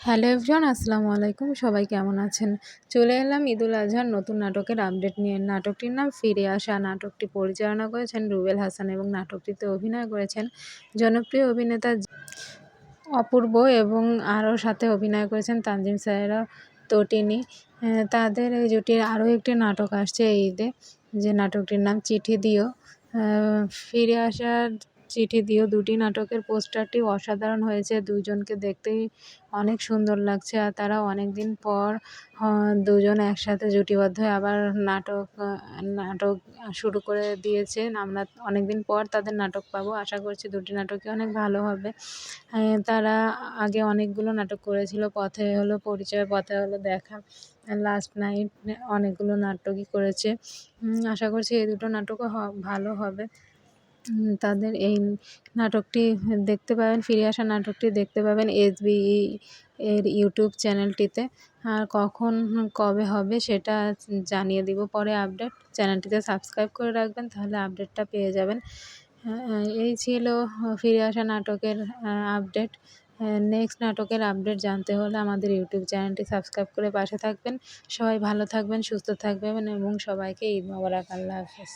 Hello everyone, আসসালামু আলাইকুম। সবাই কেমন আছেন? চলে এলাম ঈদুল আজহার নতুন নাটকের আপডেট নিয়ে। নাটকটির নাম ফিরে আসা, নাটকটি পরিচালনা করেছেন রুবেল হাসান এবং নাটকটিতে অভিনয় করেছেন জনপ্রিয় অভিনেতা অপূর্ব এবং আরও সাথে অভিনয় করেছেন তানজিম সাহেরা তটিনী তাদের এই জুটির আরও একটি নাটক আসছে এই ঈদে, যে নাটকটির নাম চিঠি দিও। ফিরে আসার চিঠি দিও দুটি নাটকের পোস্টারটি অসাধারণ হয়েছে। দুজনকে দেখতেই অনেক সুন্দর লাগছে আর তারা অনেক দিন পর দুজন একসাথে জুটিবদ্ধ হয়ে আবার নাটক নাটক শুরু করে দিয়েছে আমরা অনেক দিন পর তাদের নাটক পাবো। আশা করছি দুটি নাটকই অনেক ভালো হবে। তারা আগে অনেকগুলো নাটক করেছিল। পথে হলো পরিচয়, পথে হলো দেখা। লাস্ট নাইট অনেকগুলো নাটকই করেছে। আশা করছি এই দুটো নাটকও ভালো হবে। তাদের এই নাটকটি দেখতে পাবেন, ফিরে আসা নাটকটি দেখতে পাবেন এসবিই এর ইউটিউব চ্যানেলটিতে। আর কখন, কবে হবে সেটা জানিয়ে দিব। পরে আপডেট, চ্যানেলটিতে সাবস্ক্রাইব করে রাখবেন, তাহলে আপডেটটা পেয়ে যাবেন। এই ছিল ফিরে আসা নাটকের আপডেট। নেক্সট নাটকের আপডেট জানতে হলে আমাদের ইউটিউব চ্যানেলটি সাবস্ক্রাইব করে পাশে থাকবেন। সবাই ভালো থাকবেন, সুস্থ থাকবেন এবং সবাইকে ঈদ মোবারক, আল্লাহ হাফেজ।